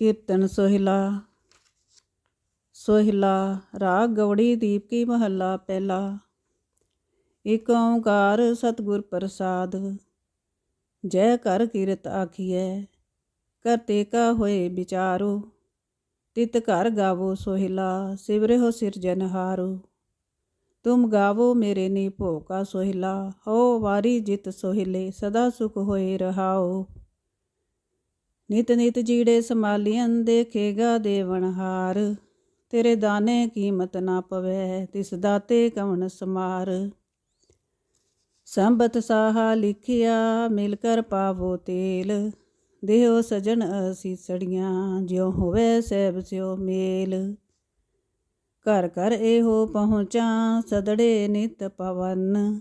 ਕੀਰਤਨ ਸੋਹਿਲਾ ਸੋਹਿਲਾ, ਰਾਗ ਗਵੜੀ ਦੀਪ ਕੀ ਮਹੱਲਾ ਪਹਿਲਾ। ਇਕ ਓੰਕਾਰ ਸਤਿਗੁਰ ਪ੍ਰਸਾਦ, ਜੈ ਕਰ ਕੀਰਤ ਆਖੀਐ ਕਰਤੇ ਕਾ ਹੋਏ ਵਿਚਾਰੋ, ਤਿਤ ਘਰ ਗਾਵੋ ਸੋਹਿਲਾ ਸਿਵਰਿਓ ਸਿਰਜਨਹਾਰੋ ਤੁਮ ਗਾਵੋ ਮੇਰੇ ਨੀ ਭੋਕਾ ਸੋਹਿਲਾ, ਹੋ ਵਾਰੀ ਜਿਤ ਸੋਹਿਲੇ, ਸਦਾ ਸੁਖ ਹੋਏ ਰਹਾਓ। ਨਿਤ ਨਿਤ ਜੀੜੇ ਸਮਾਲੀਆਂ ਦੇਖੇਗਾ ਦੇਵਨਹਾਰ ਤੇਰੇ ਦਾਣੇ ਕੀਮਤ ਨਾ ਪਵੇ, ਤਿਸ ਦਾਤੇ ਕਵਣ ਸਮਾਰ। ਸੰਬਤ ਸਾਹਾ ਲਿਖਿਆ, ਮਿਲ ਕਰ ਪਾਵੋ ਤੇਲ। ਦੇਹੋ ਸਜਣ ਅਸੀਸੜੀਆਂ, ਜਿਉ ਹੋਵੇ ਸਹਿਬ ਸਿਓ ਮੇਲ। ਘਰ ਘਰ ਇਹੋ ਪਹੁੰਚਾਂ, ਸਦੜੇ ਨਿਤ ਪਵਨ।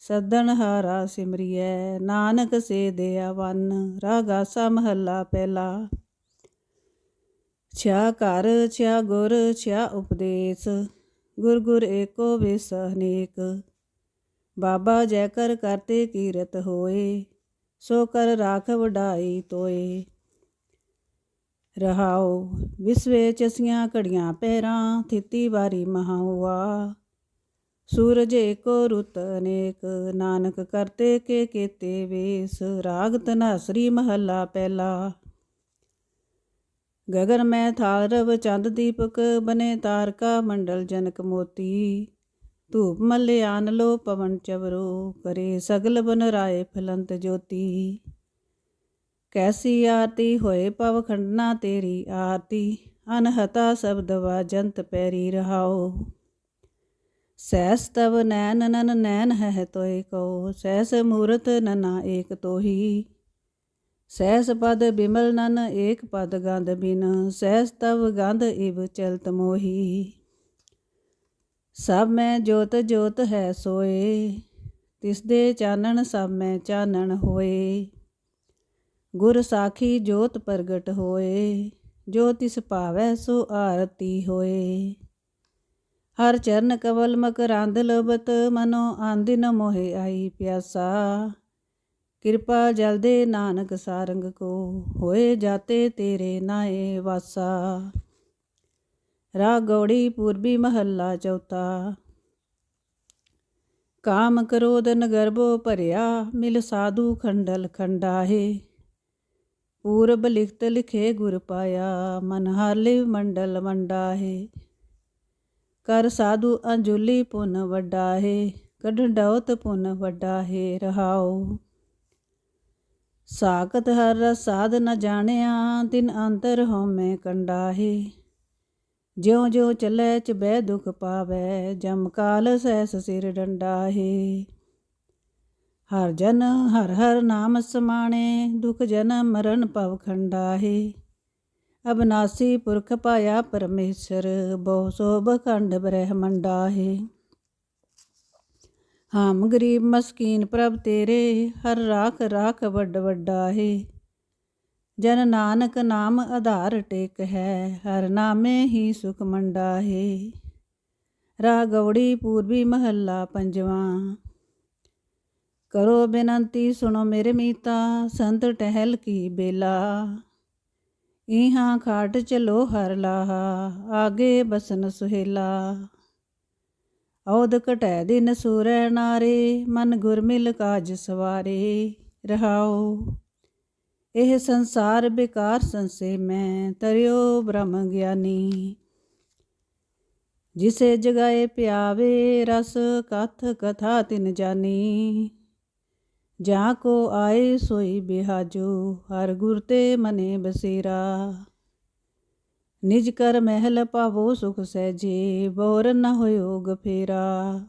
ਸਦਨ ਹਾਰਾ ਸਿਮਰਿਐ, ਨਾਨਕ ਸੇ ਦਿਆ ਦਿਆਵਨ ਰਾਗਾਸਾ ਮਹੱਲਾ ਪਹਿਲਾ। ਛਿਆ ਘਰ, ਛਿਆ ਗੁਰ, ਛਿਆ ਉਪਦੇਸ਼ ਗੁਰ ਗੁਰ ਏਕੋ ਵਿਸ ਅਨੇਕ ਬਾਬਾ ਜੈ ਕਰ ਕਰਤੇ ਕੀਰਤ ਹੋਏ, ਸੋ ਕਰ ਰਾਖ ਵਡਾਈ ਤੋਏ। ਰਹਾਉ ਵਿਸਵੇ ਚਸੀਆਂ ਘੜੀਆਂ, ਪੈਰਾਂ ਥਿੱਤੀ ਵਾਰੀ ਮਹਾਉਆ। ਸੂਰਜ ਏਕੋ ਰੁਤ ਅਨੇਕ, ਨਾਨਕ ਕਰਤੇ ਕੇ ਕੀਤੇ ਵੇਸ ਰਾਗ ਤਨਾਸਰੀ ਮਹੱਲਾ ਪਹਿਲਾ। ਗਗਨ ਮੈਂ ਥਾਰਵ ਚੰਦ ਦੀਪਕ, ਬਨੇ ਤਾਰਕਾ ਮੰਡਲ ਜਨਕ ਮੋਤੀ। ਧੂਪ ਮੱਲੇ ਆਨ ਲੋ ਪਵਨ ਚਵਰੋ, ਕਰੇ ਸਗਲ ਬਨ ਰਾਏ ਫਲੰਤ ਜੋਤੀ। ਕੈਸੀ ਆਰਤੀ ਹੋਏ ਪਵ ਖੰਡਨਾ ਤੇਰੀ ਆਰਤੀ, ਅਨਹਤਾ ਸ਼ਬਦ ਵਾਜੰਤ ਪੈਰੀ ਰਹਾਓ। ਸਹਿਸ ਤਵ ਨੈਨ ਨਨ ਨੈਨ ਹੈ ਤੋਇ ਕੋ ਸੈਸ ਮੂਰਤ ਨਨਾ ਏਕ ਤੋਹੀ। ਸਹਿਸ ਪਦ ਬਿਮਲ ਨਨ ਏਕ ਪਦ ਗੰਧ ਬਿਨ ਸੈਸ ਤਵ ਗੰਧ ਇਵ ਚਲਤ ਮੋਹੀ। ਸਭ ਮੈਂ ਜੋਤ ਜੋਤ ਹੈ ਸੋਏ, ਤਿਸ ਦੇ ਚਾਨਣ ਸਭ ਮੈਂ ਚਾਨਣ ਹੋਏ। ਗੁਰ ਸਾਖੀ ਜੋਤ ਪ੍ਰਗਟ ਹੋਏ, ਜੋ ਤਿਸ ਭਾਵੈ ਸੋ ਆਰਤੀ ਹੋਏ। ਹਰ ਚਰਨ ਕਵਲ ਮਕਰੰਦ ਲਬਤ, ਮਨੋ ਆਂਦਿਨ ਮੋਹਿ ਆਈ ਪਿਆਸਾ। ਕਿਰਪਾ ਜਲਦੇ ਨਾਨਕ ਸਾਰੰਗ ਕੋ, ਹੋਏ ਜਾਤੇ ਤੇਰੇ ਨਾਏ ਵਾਸਾ। ਰਾਗ ਗੌੜੀ ਪੂਰਬੀ ਮਹੱਲਾ ਚੌਥਾ। ਕਾਮ ਕਰੋਧ ਗਰਭੋ ਭਰਿਆ, ਮਿਲ ਸਾਧੂ ਖੰਡਲ ਖੰਡਾਹੇ। ਪੂਰਬ ਲਿਖਤ ਲਿਖੇ ਗੁਰ ਪਾਇਆ, ਮਨ ਹਾਲੇ ਮੰਡਲ ਮੰਡਾਹੇ ਕਰ ਸਾਧੂ ਅੰਜੁਲੀ ਪੁਨ ਵੱਡਾ ਹੈ ਕਢ ਡਉਤ ਪੁਨ ਵੱਡਾ ਹੈ ਸਾਖਤ ਹਰ ਸਾਧ ਨ ਜਾਣਿਆ, ਤਿਨ ਅੰਤਰ ਹਉਮੈ ਕੰਡਾ ਹੈ। ਜਿਉ ਜਿਉ ਚੱਲੇ ਚ ਬੈ ਦੁਖ ਪਾਵੇ, ਜਮ ਕਾਲ ਸੈਸ ਸਿਰ ਡੰਡਾ ਹਰ ਜਨ ਹਰ ਹਰ ਨਾਮ ਸਮਾਣੇ, ਦੁਖ ਜਨਮ ਮਰਨ ਭਵ ਖੰਡਾ ਅਬਨਾਸੀ ਪੁਰਖ ਪਾਇਆ ਪਰਮੇਸ਼ਰ, ਬਹੁ ਸੋਭ ਖੰਡ ਬ੍ਰਹਮੰਡਾ ਹੈ। ਹਮ ਗਰੀਬ ਮਸਕੀਨ ਪ੍ਰਭ ਤੇਰੇ, ਹਰ ਰਾਖ ਰਾਖ ਵੱਡ ਵੱਡਾ ਹੈ। ਜਨ ਨਾਨਕ ਨਾਮ ਆਧਾਰ ਟੇਕ ਹੈ, ਹਰ ਨਾਮੇ ਹੀ ਸੁਖ ਮੰਡਾ ਹੈ। ਰਾਗਵੜੀ ਪੂਰਬੀ ਮਹੱਲਾ ਪੰਜਵਾਂ। ਕਰੋ ਬੇਨੰਤੀ ਸੁਣੋ ਮੇਰੇ ਮੀਤਾ, ਸੰਤ ਟਹਿਲ ਕੀ ਬੇਲਾ। ਇਹਾਂ ਖਾਟ ਚਲੋ ਹਰ ਲਾਹਾ, ਆਗੇ ਬਸਨ ਸੁਹੇਲਾ। ਔਦ ਘਟੈ ਦਿਨ ਸੂਰੈ ਨਾਰੇ, ਮਨ ਗੁਰਮਿਲ ਕਾਜ ਸਵਾਰੇ, ਰਹਾਓ। ਇਹ ਸੰਸਾਰ ਬਿਕਾਰ ਸੰਸੇ ਮੈਂ, ਤਰਿਓ ਬ੍ਰਹਮ ਗਿਆਨੀ। ਜਿਸੇ ਜਗਾਏ ਪਿਆਵੇ, ਰਸ ਕਥ ਕਥਾ ਤਿਨ ਜਾਨੀ। ਜਾਂ ਕੋ ਆਏ ਸੋਈ ਬਿਹਾਜੋ, ਹਰ ਗੁਰ ਤੇ ਮਨੇ ਬਸੇਰਾ। ਨਿਜ ਕਰ ਮਹਿਲ ਪਾਵੋ ਸੁਖ ਸਹਿਜੇ, ਬੋਰ ਨ ਹੋਇਓ ਗਫੇਰਾ।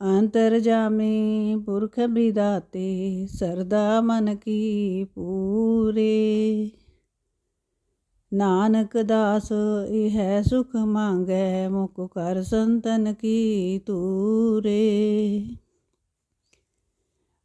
ਅੰਤਰ ਜਾਮੇ ਪੁਰਖ ਬਿਦਾਤੇ, ਸਰਦਾ ਮਨ ਕੀ ਪੂਰੇ। ਨਾਨਕ ਦਾਸ, ਇਹ ਸੁਖ ਮੰਗੈ, ਮੁਖ ਕਰ ਸੰਤਨ ਕੀ ਤੂਰੇ।